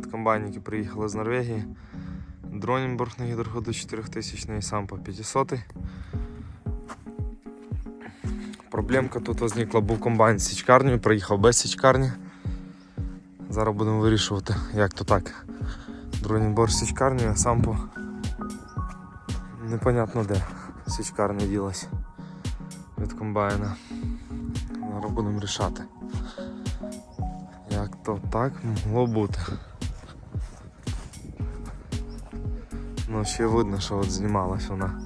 от комбайники приїхали з Норвегії. Дронінбург на гідроходу 4000 і сам по 500. Проблемка тут возникла, був комбайн з січкарнею, приїхав без січкарні. Зараз будемо вирішувати, як то так. Дронінбург з січкарнею, а сам по непонятно де січкарня ділась від комбайна. Зараз будемо рішати. Як то так могло бути. Ну, ще видно, що от знімалась вона.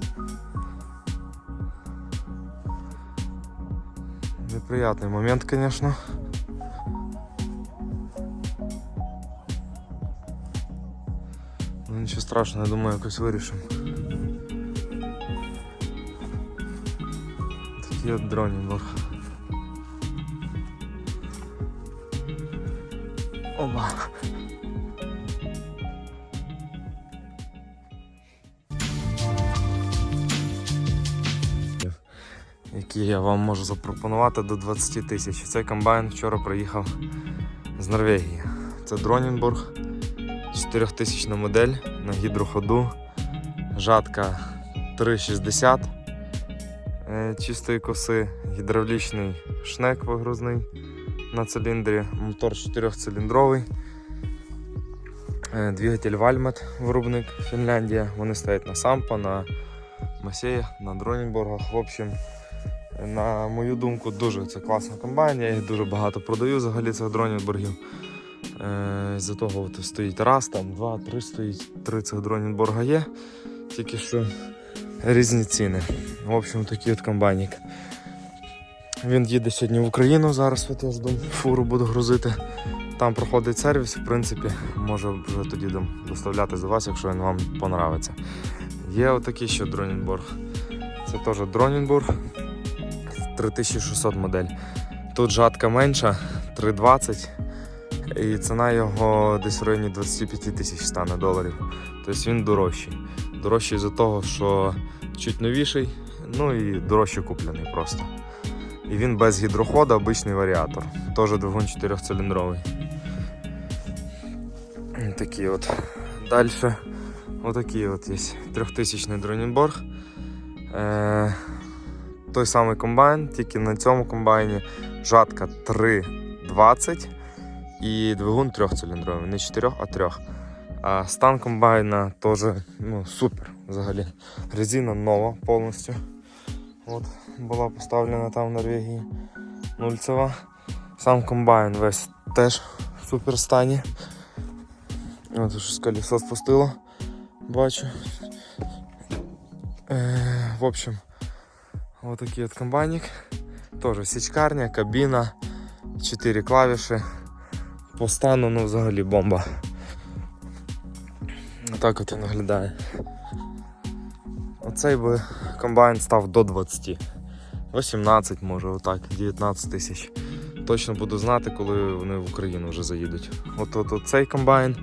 Неприятний момент, звісно. Ну нічого страшного, я думаю, якось вирішимо. Такий от дронінбург. Оба. Які я вам можу запропонувати до 20 тисяч. Цей комбайн вчора приїхав з Норвегії. Це Дронінбург, 4000 модель на гідроходу, жатка 360 е, чистої коси, гідравлічний шнек вигрузний на циліндрі, мотор 4-циліндровий. Е, Двигатель Вальмет, виробник Фінляндія. Вони стоять на Сампо, на Масеях, на Дронінбургах. В общем, на мою думку, дуже це класна компанія. Я їх дуже багато продаю взагалі цих Дронінбургів. Е, З-за того от стоїть раз, там, два, три стоїть, три цих Дронінбурга є. Тільки що різні ціни. В общем, такий от комбайник. Він їде сьогодні в Україну, зараз от я жду, фуру буду грузити. Там проходить сервіс, в принципі, може вже тоді доставляти за вас, якщо він вам понравиться. Є отакий ще Дронінбург. Це теж Дронінбург 3600 модель. Тут жатка менша, 320. І ціна його десь в районі 25 тисяч стане доларів. Тобто він дорожчий. Дорожчий з-за того, що чуть новіший, ну і дорожче куплений просто. І він без гідроходу, обичний варіатор. Теж двигун 4-циліндровий. Такі от. Далі отакий от є 3000 Дронінборг. Е, той самий комбайн, тільки на цьому комбайні жатка 3,20 і двигун 3-циліндровий. Не 4, а 3. А стан комбайна теж ну, супер взагалі. Резина нова повністю. От, була поставлена там в Норвегії нульцева. Сам комбайн весь теж в супер стані. От щось колесо спустило, бачу. Е, в общем, вот такий от комбайник. Тоже січкарня, кабіна, 4 клавіші. По стану ну взагалі бомба. Отак от він виглядає. Оцей би комбайн став до 20. 18 може, отак, 19 тисяч. Точно буду знати, коли вони в Україну вже заїдуть. От от, от цей комбайн.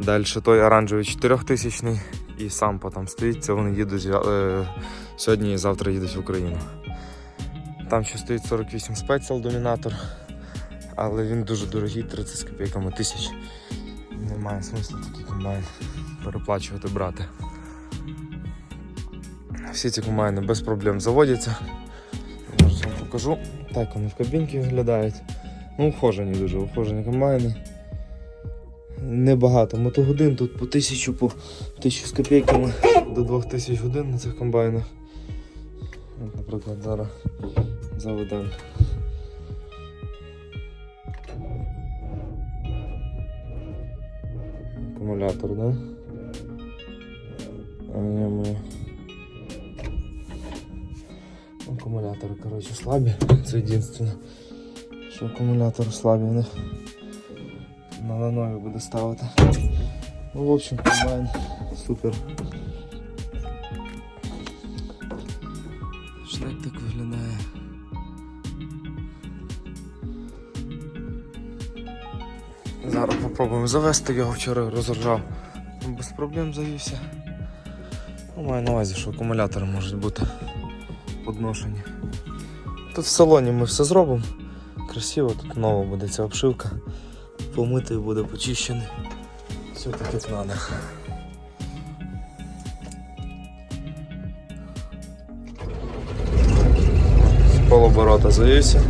Далі той оранжевий 4000 і сам потім стоїть. Це вони їдуть е, сьогодні і завтра їдуть в Україну. Там ще стоїть 48 спецл домінатор, але він дуже дорогий, 30 з копійками тисяч. Немає смислу такий комбайн переплачувати брати. Всі ці комбайни без проблем заводяться. Я вам покажу. Так вони в кабінці виглядають. Ну, ухожені дуже, ухожені комбайни. Небагато мотогодин, тут по 1000 по 1000 з копійками до 2000 годин на цих комбайнах. Наприклад, зараз заведемо. Акумулятор, да? А в ньому акумулятори, коротше, слабі. Це єдине, що акумулятори слабі в них. На ланові буде ставити. Ну, в общем, комбайн супер. Шнек так виглядає. Зараз попробуємо завести його вчора розржав. Без проблем завівся. Ну, маю на увазі, що акумулятори можуть бути подношені. Тут в салоні ми все зробимо. Красиво, тут нова буде ця обшивка. Помитий, буде почищений. Все так як треба. З полоборота завівся.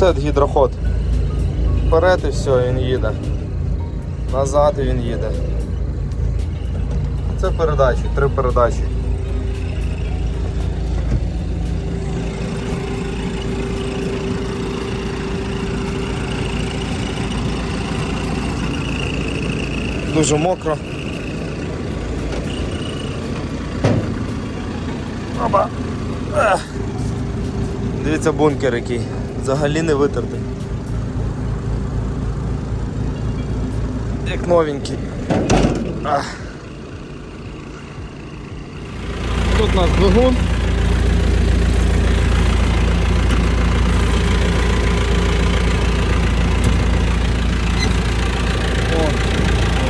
Це гідроход. Вперед і все, він їде. Назад він їде. Це передачі, три передачі. Дуже мокро. Оба. Дивіться бункер який. Взагалі не витертий. Як новенький. Ах. Тут у нас двигун.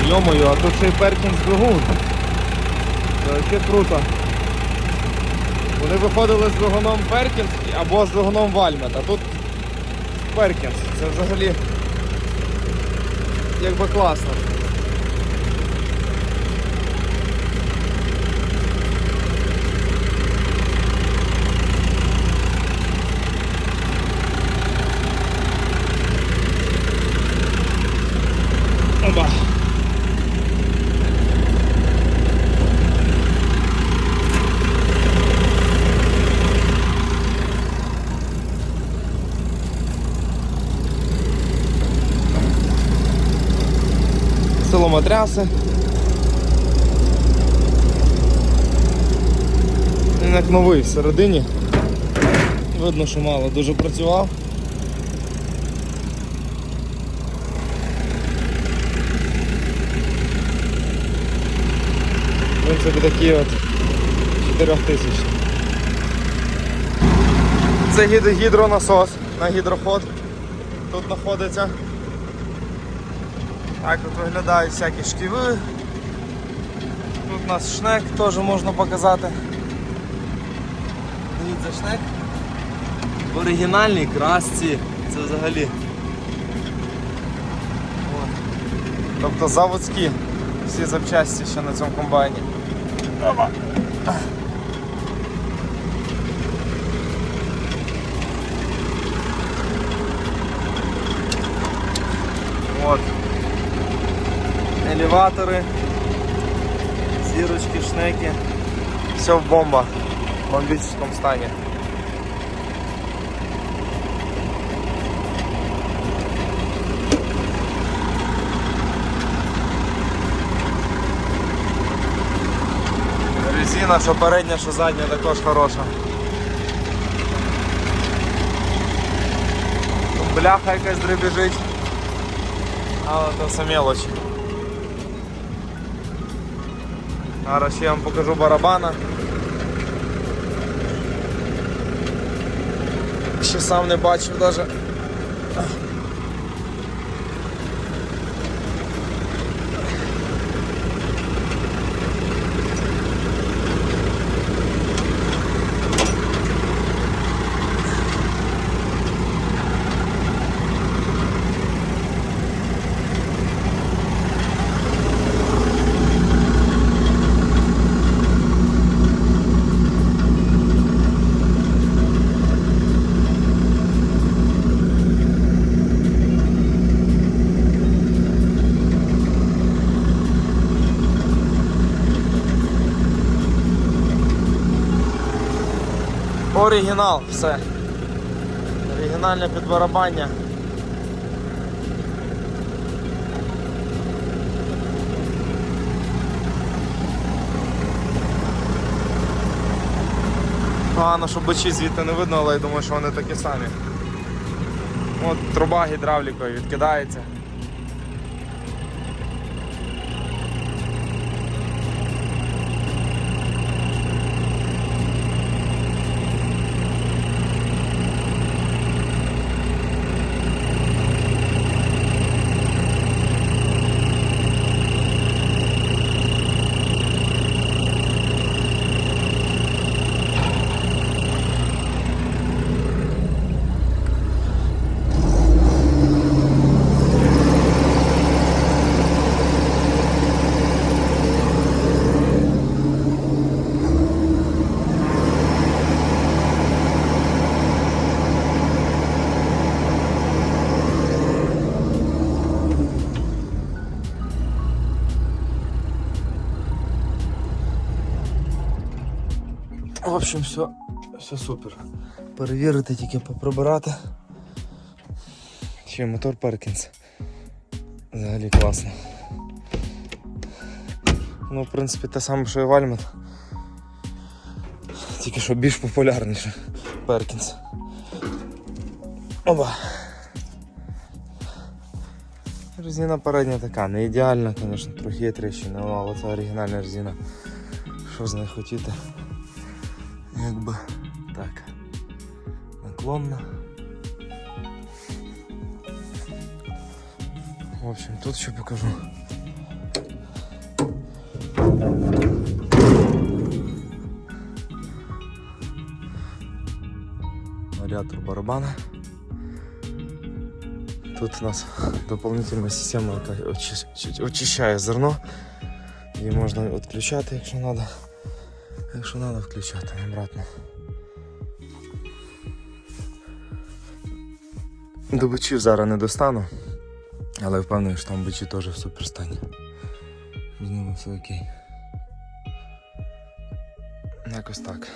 Йомою, а тут ще й Перкінс двигун. Це круто. Вони виходили з двигуном Перкінс або з двигуном Вальмет, а тут Перкінс. Це взагалі якби класно. Оба. Силомотряси. Він як новий всередині. Видно, що мало дуже працював. В принципі такі от 4000. Це гід- гідронасос на гідроход. Тут знаходиться. Так от виглядають всякі шківи. Тут у нас шнек теж можна показати. Дивіться, шнек. В оригінальній красці. Це взагалі. От. Тобто заводські всі запчасті ще на цьому комбайні. Опа. От. Елеватори, зірочки, шнеки. Все в бомбах. В бомбічному стані. Резина, що передня, що задня також хороша. Бляха якась дребіжить. Але це все мелочі. Зараз я вам покажу барабана. Ще сам не бачив навіть. Оригінал, все. Оригінальне підбарабання. Погано, що бочі звідти не видно, але я думаю, що вони такі самі. От труба гідравлікою відкидається. Общем, все, все супер. Перевірити, тільки поприбирати. Ще мотор Перкінс. Взагалі класно. Ну, в принципі, те саме, що і Вальмет. Тільки що більш популярніше. Перкінс. Оба. Резина передня така, не ідеальна, звісно, трохи є тріщини, але це оригінальна резина. Що з нею хотіти? Якби так. Наклонна. В общем, тут ще покажу. Вариатор барабана. Тут у нас дополнительная система, яка очи- очи- очищає зерно. Її можна відключати, якщо треба. Якщо треба, включати обратно. До бичів зараз не достану, але впевнений, що там бичі теж в суперстані. З ними все окей. Якось так.